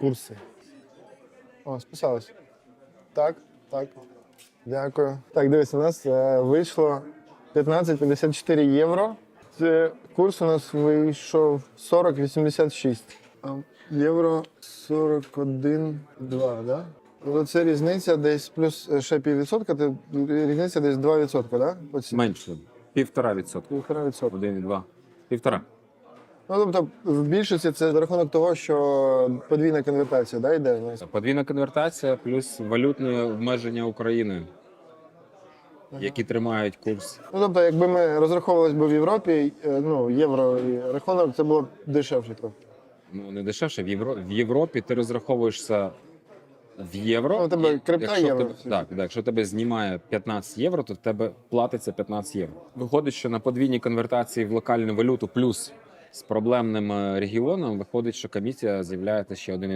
Курси. О, списалось. Так, так. Дякую. Так, дивись, у нас е, вийшло 15,54 євро. Це курс у нас вийшов 40,86. А євро 41,2, да? Ну, Це різниця десь плюс е, ще піввідсотка, це різниця десь 2%, да? Оці. Менше. Півтора відсотка. Півтора відсотка. Один і два. Півтора. Ну, тобто, в більшості це за рахунок того, що подвійна конвертація, да, йде? Ну, Подвійна конвертація плюс валютне обмеження Україною, які тримають курс. Ну, тобто, якби ми розраховувалися б в Європі, е, ну, євро і рахунок, це було б дешевше трохи. Ну не дешевше. В Євро... в Європі ти розраховуєшся в євро. Ну, у тебе і крипта якщо євро. Тебе, так, так, якщо тебе знімає 15 євро, то в тебе платиться 15 євро. Виходить, що на подвійній конвертації в локальну валюту плюс з проблемним е, регіоном виходить, що комісія з'являється ще 1,2